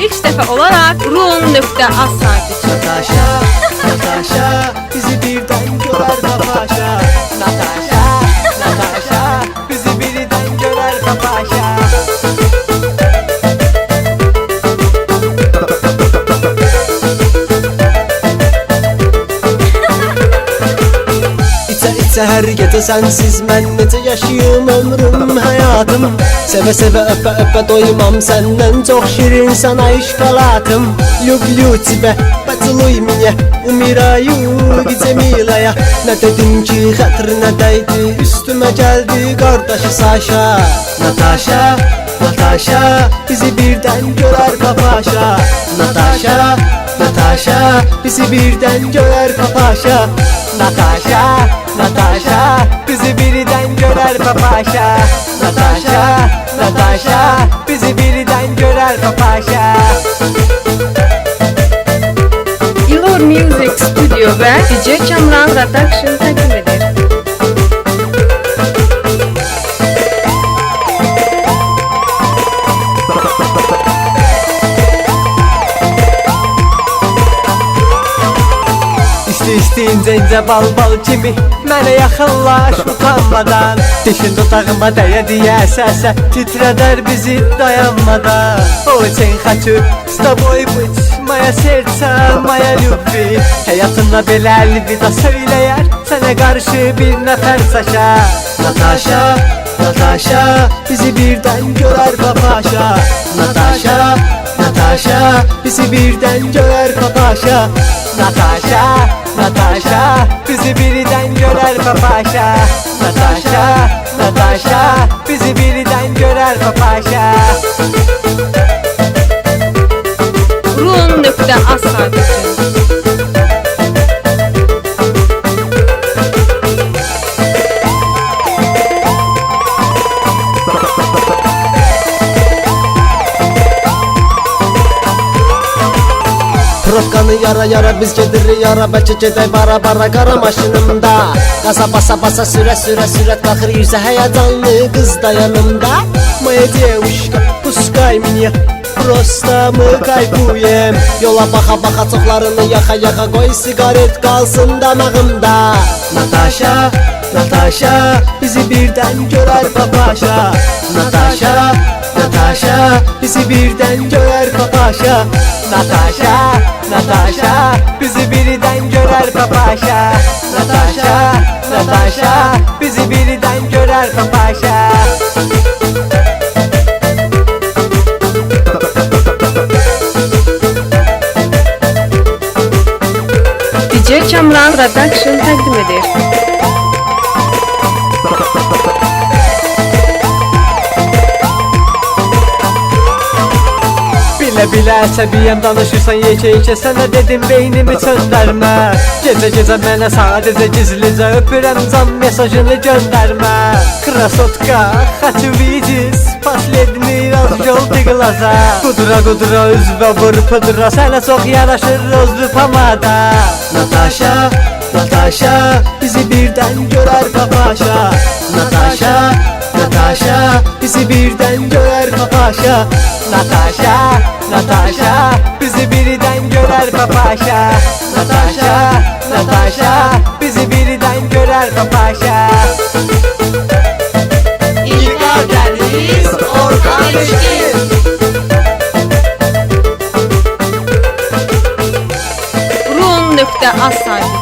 İlk defa olarak Rum.az saytı Natasha, Natasha Bizi birden görer papaşa Natasha, Natasha Bizi birden görer papaşa İçe içe her Hayatı sensiz ben nece yaşayayım ömrüm hayatım. Seve seve öpe öpe doymam senden çok şirin sana aşk halatım. Lüb lütbe batılıyım niye Umirayım Cemila'ya Ne dedim ki hatırına değdi Üstüme geldi kardeşi Saşa Natasha Natasha Bizi birden görer kapaşa Natasha Natasha Bizi birden görer kapaşa Natasha Natasha, bizi birden görer papaşa. Natasha, Natasha, bizi birden görer papaşa. İlor Music Studio ve DJ Kamran Production İşte isteyince ince bal bal kimi Mənə yaxınlaş utanmadan Dişin dodağıma dəyə deyə səsə Titrədər bizi dayanmadan Очень хочу с тобой быть Моя сердце, моя любви Həyatımda belə əlvida söyləyər Sənə qarşı bir nəfər saşa Natasha, Natasha Bizi birdən görər papaşa Natasha, Natasha Bizi birden görer papaşa Natasha, Natasha Bizi birden görer papaşa Natasha, Natasha Bizi birden görer papaşa Provkanı yara yara biz gedirik yara Bəlkə gedək bara bara qara maşınımda Qaza basa basa sürə sürə sürət qalxır yüzə həyəcanlı qız da yanımda Моя девушка, пускай меня Просто мы кайфуем Yola baxa baxa çoxlarını yaxa yaxa Qoy sigaret qalsın damağımda Natasha, Natasha Bizi birdən görər papaşa Natasha, Natasha Bizi birdən görər papaşa Natasha, Natasha Bizi birdən görər papaşa Natasha, Natasha Bizi birdən görər papaşa DJ Kamran Production təqdim edir. Bile bile əsəbiyəm danışırsan yekə yekə Sənə dedim beynimi söndərmə Gecə gecə mənə sadəcə gizlicə öpürəm can mesajını göndərmə Krasotka, хочу видеть Последний раз желтый глаза Qudura qudura üzvə vur pıdıra Sənə çox yaraşır rozlu pamada Natasha, Natasha Bizi birdən görər papaşa Natasha, Natasha Bizi birdən görər papaşa Natasha, Natasha Bizi birdən görər papaşa. Natasha, Natasha Bizi birdən görər papaşa. İlk Deniz Orhan İlkin Rum.az saytı üçün.